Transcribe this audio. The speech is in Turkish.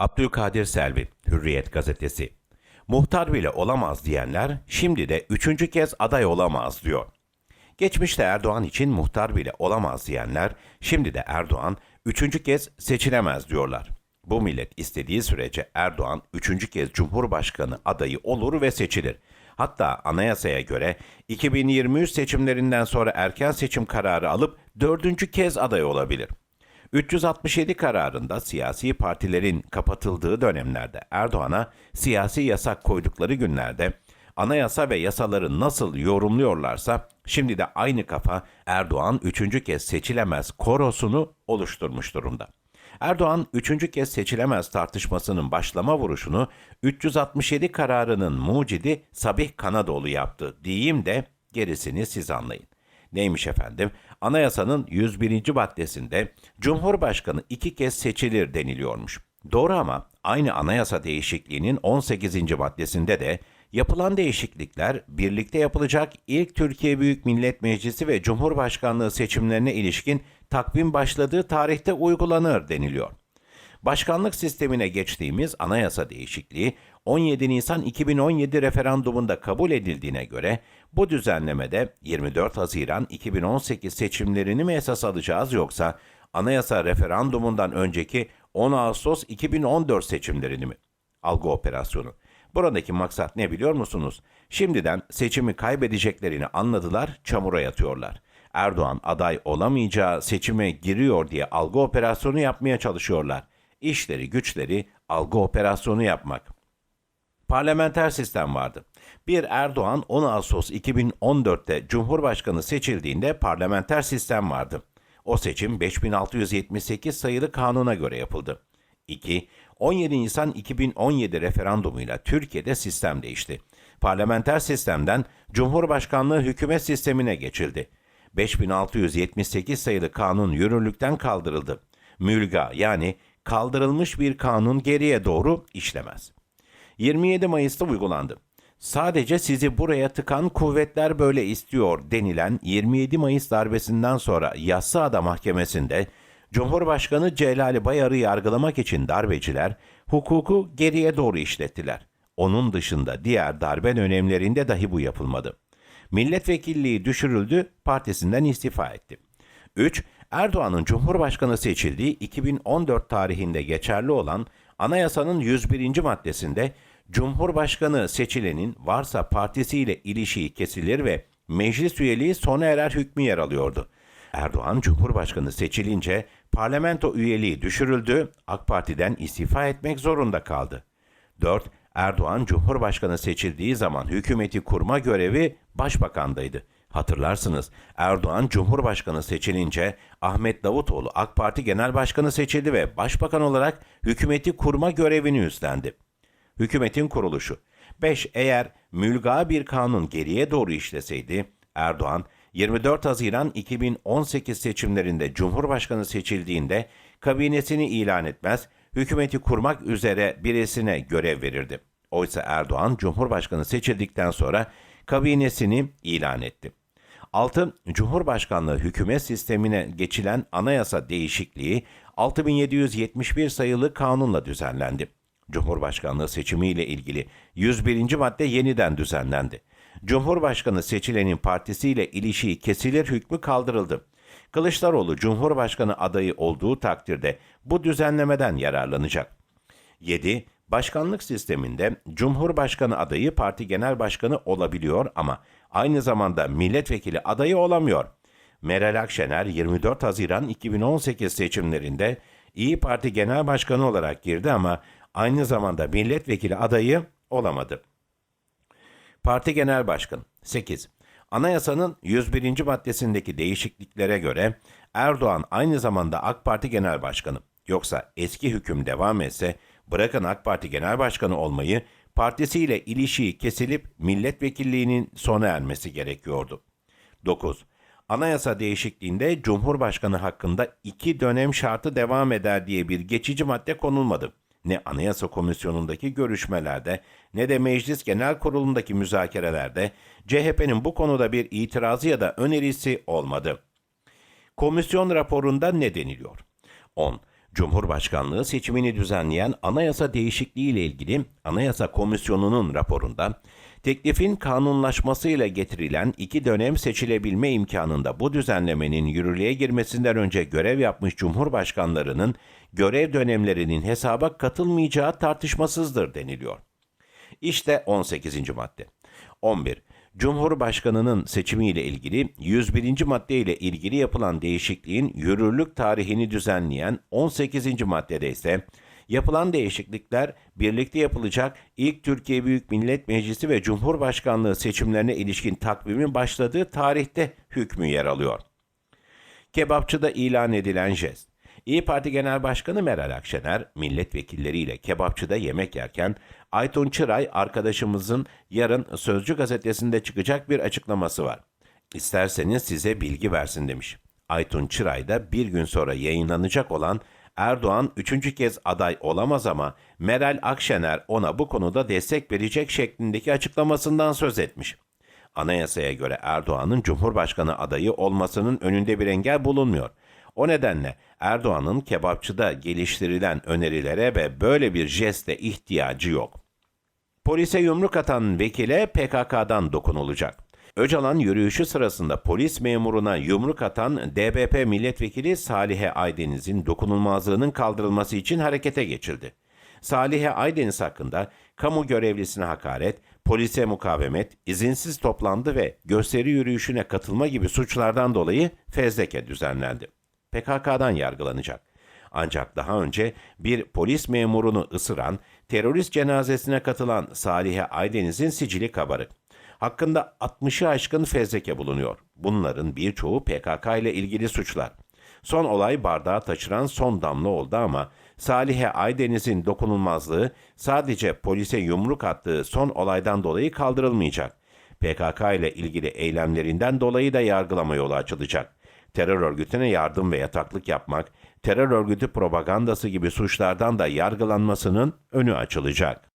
Abdülkadir Selvi, Hürriyet Gazetesi. Muhtar bile olamaz diyenler şimdi de üçüncü kez aday olamaz diyor. Geçmişte Erdoğan için muhtar bile olamaz diyenler şimdi de Erdoğan üçüncü kez seçilemez diyorlar. Bu millet istediği sürece Erdoğan üçüncü kez Cumhurbaşkanı adayı olur ve seçilir. Hatta anayasaya göre 2023 seçimlerinden sonra erken seçim kararı alıp dördüncü kez aday olabilir. 367 kararında siyasi partilerin kapatıldığı dönemlerde Erdoğan'a siyasi yasak koydukları günlerde anayasa ve yasaları nasıl yorumluyorlarsa şimdi de aynı kafa Erdoğan üçüncü kez seçilemez korosunu oluşturmuş durumda. Erdoğan üçüncü kez seçilemez tartışmasının başlama vuruşunu 367 kararının mucidi Sabih Kanadoğlu yaptı diyeyim de gerisini siz anlayın. Neymiş efendim? Anayasanın 101. maddesinde Cumhurbaşkanı iki kez seçilir deniliyormuş. Doğru ama aynı anayasa değişikliğinin 18. maddesinde de yapılan değişiklikler birlikte yapılacak ilk Türkiye Büyük Millet Meclisi ve Cumhurbaşkanlığı seçimlerine ilişkin takvim başladığı tarihte uygulanır deniliyor. Başkanlık sistemine geçtiğimiz anayasa değişikliği 17 Nisan 2017 referandumunda kabul edildiğine göre bu düzenlemede 24 Haziran 2018 seçimlerini mi esas alacağız yoksa anayasa referandumundan önceki 10 Ağustos 2014 seçimlerini mi? Algı operasyonu. Buradaki maksat ne biliyor musunuz? Şimdiden seçimi kaybedeceklerini anladılar, çamura yatıyorlar. Erdoğan aday olamayacağı seçime giriyor diye algı operasyonu yapmaya çalışıyorlar. İşleri güçleri algı operasyonu yapmak. Parlamenter sistem vardı. Bir Erdoğan 10 Ağustos 2014'te Cumhurbaşkanı seçildiğinde parlamenter sistem vardı. O seçim 5678 sayılı kanuna göre yapıldı. 2. 17 Nisan 2017 referandumuyla Türkiye'de sistem değişti. Parlamenter sistemden Cumhurbaşkanlığı hükümet sistemine geçildi. 5678 sayılı kanun yürürlükten kaldırıldı. Mülga yani kaldırılmış bir kanun geriye doğru işlemez. 27 Mayıs'ta uygulandı. Sadece sizi buraya tıkan kuvvetler böyle istiyor denilen 27 Mayıs darbesinden sonra Yassıada Mahkemesi'nde Cumhurbaşkanı Celali Bayar'ı yargılamak için darbeciler hukuku geriye doğru işlettiler. Onun dışında diğer darbe dönemlerinde dahi bu yapılmadı. Milletvekilliği düşürüldü, partisinden istifa etti. 3. Erdoğan'ın Cumhurbaşkanı seçildiği 2014 tarihinde geçerli olan anayasanın 101. maddesinde Cumhurbaşkanı seçilenin varsa partisiyle ilişiği kesilir ve meclis üyeliği sona erer hükmü yer alıyordu. Erdoğan Cumhurbaşkanı seçilince parlamento üyeliği düşürüldü, AK Parti'den istifa etmek zorunda kaldı. 4. Erdoğan Cumhurbaşkanı seçildiği zaman hükümeti kurma görevi başbakandaydı. Hatırlarsınız Erdoğan Cumhurbaşkanı seçilince Ahmet Davutoğlu AK Parti Genel Başkanı seçildi ve başbakan olarak hükümeti kurma görevini üstlendi. Hükümetin kuruluşu. 5. Eğer mülga bir kanun geriye doğru işleseydi Erdoğan 24 Haziran 2018 seçimlerinde Cumhurbaşkanı seçildiğinde kabinesini ilan etmez, hükümeti kurmak üzere birisine görev verirdi. Oysa Erdoğan Cumhurbaşkanı seçildikten sonra kabinesini ilan etti. 6. Cumhurbaşkanlığı hükümet sistemine geçilen anayasa değişikliği 6771 sayılı kanunla düzenlendi. Cumhurbaşkanlığı seçimiyle ilgili 101. madde yeniden düzenlendi. Cumhurbaşkanı seçilenin partisiyle ilişiği kesilir hükmü kaldırıldı. Kılıçdaroğlu Cumhurbaşkanı adayı olduğu takdirde bu düzenlemeden yararlanacak. 7. Başkanlık sisteminde Cumhurbaşkanı adayı parti genel başkanı olabiliyor ama aynı zamanda milletvekili adayı olamıyor. Meral Akşener 24 Haziran 2018 seçimlerinde İyi Parti Genel Başkanı olarak girdi ama aynı zamanda milletvekili adayı olamadı. Parti Genel Başkanı 8. Anayasanın 101. maddesindeki değişikliklere göre Erdoğan aynı zamanda AK Parti Genel Başkanı. Yoksa eski hüküm devam etse bırakın AK Parti Genel Başkanı olmayı partisiyle ilişiği kesilip milletvekilliğinin sona ermesi gerekiyordu. 9. Anayasa değişikliğinde Cumhurbaşkanı hakkında iki dönem şartı devam eder diye bir geçici madde konulmadı. Ne Anayasa Komisyonu'ndaki görüşmelerde ne de Meclis Genel Kurulu'ndaki müzakerelerde CHP'nin bu konuda bir itirazı ya da önerisi olmadı. Komisyon raporunda ne deniliyor? 10. Cumhurbaşkanlığı seçimini düzenleyen anayasa değişikliği ile ilgili Anayasa Komisyonu'nun raporunda teklifin kanunlaşmasıyla getirilen iki dönem seçilebilme imkanında bu düzenlemenin yürürlüğe girmesinden önce görev yapmış cumhurbaşkanlarının görev dönemlerinin hesaba katılmayacağı tartışmasızdır deniliyor. İşte 18. madde. 11. Cumhurbaşkanının seçimiyle ilgili 101. madde ile ilgili yapılan değişikliğin yürürlük tarihini düzenleyen 18. maddede ise yapılan değişiklikler birlikte yapılacak ilk Türkiye Büyük Millet Meclisi ve Cumhurbaşkanlığı seçimlerine ilişkin takvimin başladığı tarihte hükmü yer alıyor. Kebapçıda ilan edilen jest. İyi Parti Genel Başkanı Meral Akşener, milletvekilleriyle kebapçıda yemek yerken Aytun Çıray arkadaşımızın yarın Sözcü gazetesinde çıkacak bir açıklaması var. İsterseniz size bilgi versin demiş. Aytun Çıray da bir gün sonra yayınlanacak olan Erdoğan üçüncü kez aday olamaz ama Meral Akşener ona bu konuda destek verecek şeklindeki açıklamasından söz etmiş. Anayasaya göre Erdoğan'ın Cumhurbaşkanı adayı olmasının önünde bir engel bulunmuyor. O nedenle Erdoğan'ın kebapçıda geliştirilen önerilere ve böyle bir jeste ihtiyacı yok. Polise yumruk atan vekile PKK'dan dokunulacak. Öcalan yürüyüşü sırasında polis memuruna yumruk atan DBP milletvekili Salihe Aydeniz'in dokunulmazlığının kaldırılması için harekete geçildi. Salihe Aydeniz hakkında kamu görevlisine hakaret, polise mukavemet, izinsiz toplandı ve gösteri yürüyüşüne katılma gibi suçlardan dolayı fezleke düzenlendi. PKK'dan yargılanacak. Ancak daha önce bir polis memurunu ısıran, terörist cenazesine katılan Salihe Aydeniz'in sicili kabarık. Hakkında 60'ı aşkın fezleke bulunuyor. Bunların birçoğu PKK ile ilgili suçlar. Son olay bardağı taşıran son damla oldu ama Salihe Aydeniz'in dokunulmazlığı sadece polise yumruk attığı son olaydan dolayı kaldırılmayacak. PKK ile ilgili eylemlerinden dolayı da yargılama yolu açılacak. Terör örgütüne yardım ve yataklık yapmak, terör örgütü propagandası gibi suçlardan da yargılanmasının önü açılacak.